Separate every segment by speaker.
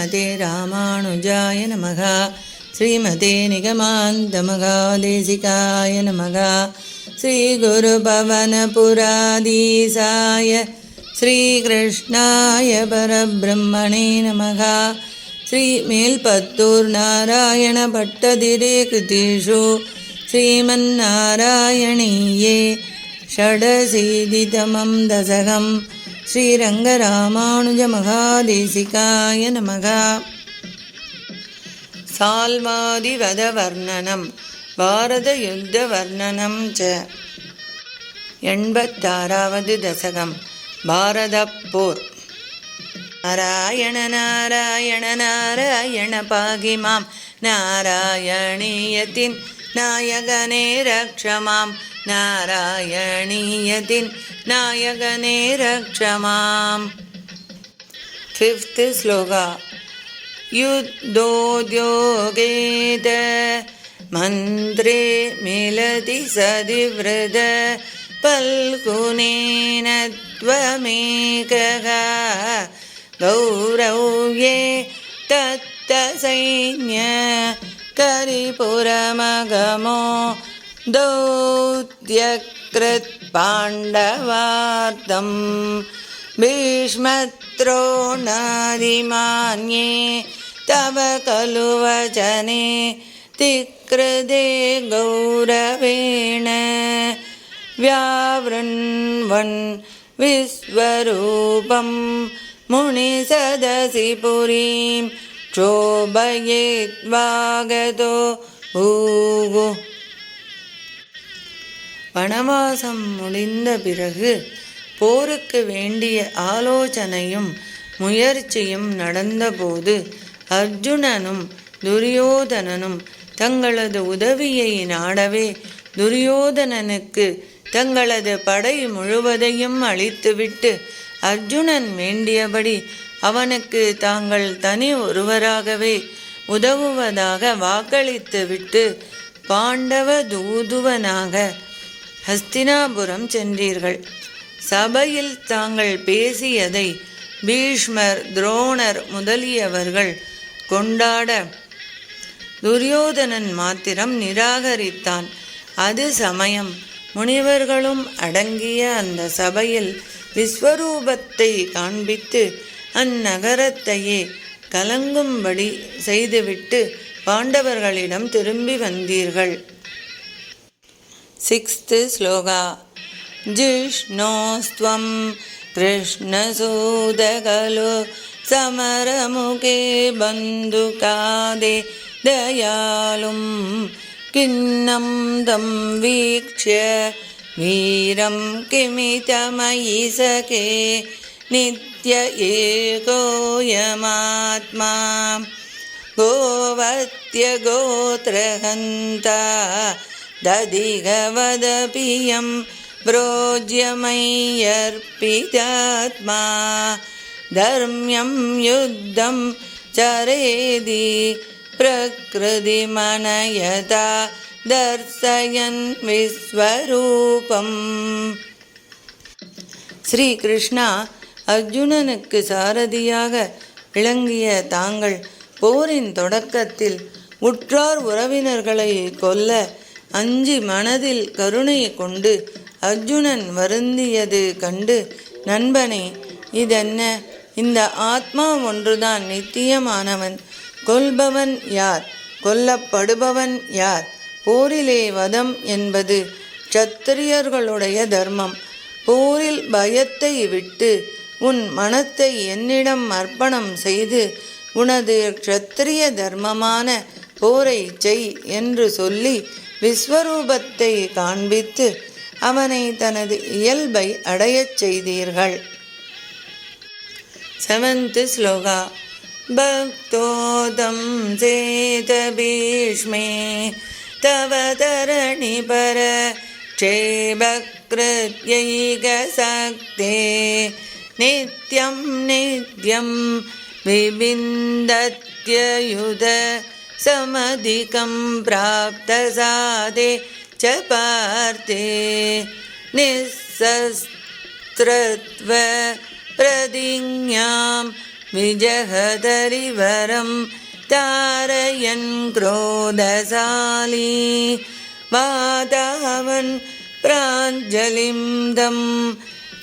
Speaker 1: ஸ்ரீமதே ராமானுஜாய நமக ஸ்ரீமதே நிகமாந்தமகாதேசிகாய நமக श्रीगुरुपवनपुराधीसाय श्रीकृष्णाय परब्रह्मणे नमः श्रीमेल्पत्तूर् नारायणभट्टदिरे कृतिषु श्रीमन्नारायणीये षडशीतितमं दशकं श्रीरङ्गरामानुजमहादेशिकाय नमः साल्वादिवदवर्णनं भारतयुद्धवर्णनं च एण्बत्तारावद् दशकं भारतपोर् नारायण नारायण नारायण पाहि मां नारायणीयतिन् नायगने रक्ष मां नारायणीयतिन् नायगने रक्ष माम् फिफ्त् श्लोका युद्धोद्योगेद मन्त्रे मिलति सदिवृद पल्कुनेन त्वमेकः गौरव्ये तत्तसैन्य करिपुरमगमो दौत्यकृत्पाण्डवार्तं भीष्मत्रोणादिमान्ये तव खलु वचने तिकृदे गौरवेण व्यावृण्वन् विश्वरूपं मुनिसदसि पुरीं क्षोभयेत्वागतो भूः வனவாசம் முடிந்த பிறகு போருக்கு வேண்டிய ஆலோசனையும் முயற்சியும் நடந்தபோது அர்ஜுனனும் துரியோதனனும் தங்களது உதவியை நாடவே துரியோதனனுக்கு தங்களது படை முழுவதையும் அளித்துவிட்டு அர்ஜுனன் வேண்டியபடி அவனுக்கு தாங்கள் தனி ஒருவராகவே உதவுவதாக வாக்களித்துவிட்டு பாண்டவ தூதுவனாக ஹஸ்தினாபுரம் சென்றீர்கள். சபையில் தாங்கள் பேசியதை பீஷ்மர் துரோணர் முதலியவர்கள் கொண்டாட துரியோதனன் மாத்திரம் நிராகரித்தான். அது சமயம் முனிவர்களும் அடங்கிய அந்த சபையில் விஸ்வரூபத்தை காண்பித்து அந்நகரத்தையே கலங்கும்படி செய்துவிட்டு பாண்டவர்களிடம் திரும்பி வந்தீர்கள். सिक्स्त् श्लोका जिष्णोस्त्वं कृष्णसूदकलो समरमुखे बन्धुकादे दयालुं किन्नं तं वीक्ष्य वीरं किमितमयि सखे नित्य एकोऽयमात्मा गोवत्य गोत्रहन्ता दधिगवदपियं प्रोज्यमय्यर्पितात्मा धर्म्यं युद्धं चरेदि प्रकृतिमनयता दर्शयन् விஸ்வரூபம் ஸ்ரீ கிருஷ்ணா அர்ஜுனனுக்கு சாரதியாக விளங்கிய தாங்கள் போரின் தொடக்கத்தில் உற்றார் உறவினர்களை கொல்ல அஞ்சி மனதில் கருணை கொண்டு அர்ஜுனன் வருந்தியது கண்டு நண்பனே இதென்ன? இந்த ஆத்மா ஒன்றுதான் நித்தியமானவன். கொல்பவன் யார்? கொல்லப்படுபவன் யார்? போரிலே வதம் என்பது சத்திரியர்களுடைய தர்மம். போரில் பயத்தை விட்டு உன் மனத்தை என்னிடம் அர்ப்பணம் செய்து உனது க்ஷத்திரிய தர்மமான போரை செய் என்று சொல்லி விஸ்வரூபத்தை காண்பித்து அவனை தனது இயல்பை அடையச் செய்தீர்கள் செவன்த் ஸ்லோகா பக்தோதம் சேத பீஷ்மே தவ தரணி பர क्षेबकृत्यैक सक्ते नित्यं नित्यं विबिन्दत्ययुध समधिकं प्राप्तसादे च पार्थे निःशस्त्रत्व प्रतिज्ञां विजहदरिवरं तारयन् क्रोधशाली वातावन् प्राञ्जलिं दं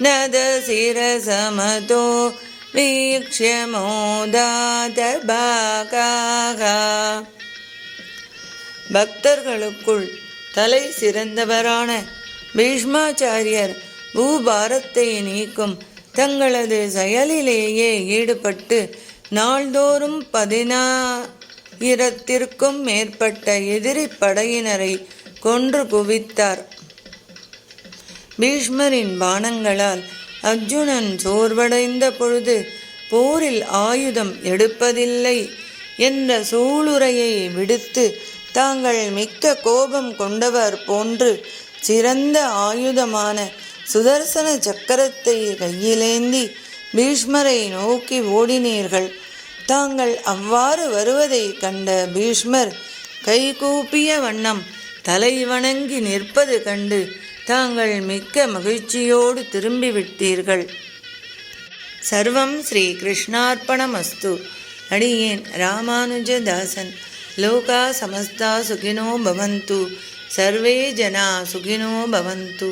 Speaker 1: नदशिरसमतो वीक्ष्य मोदातभागाः பக்தர்களுக்குள் தலை சிறந்தவரான பீஷ்மாச்சாரியர் பூபாரத்தை நீக்கும் தங்களது செயலிலேயே ஈடுபட்டு நாள்தோறும் பதினாயிரத்திற்கும் மேற்பட்ட எதிரி படையினரை கொன்று குவித்தார் பீஷ்மரின் பானங்களால் அர்ஜுனன் சோர்வடைந்த பொழுது போரில் ஆயுதம் எடுப்பதில்லை என்ற சூளுரையை விடுத்து தாங்கள் மிக்க கோபம் கொண்டவர் போன்று சிறந்த ஆயுதமான சுதர்சன சக்கரத்தை கையிலேந்தி பீஷ்மரை நோக்கி ஓடினீர்கள். தாங்கள் அவ்வாறு வருவதை கண்ட பீஷ்மர் கைகூப்பிய வண்ணம் தலை வணங்கி நிற்பது கண்டு தாங்கள் மிக்க மகிழ்ச்சியோடு திரும்பிவிட்டீர்கள். சர்வம் ஸ்ரீ கிருஷ்ணார்ப்பணமஸ்து அடியேன் ராமானுஜதாசன். லோகா சமஸ்தா சுகினோ பவந்து. சர்வே ஜனா சுகினோ பவந்து.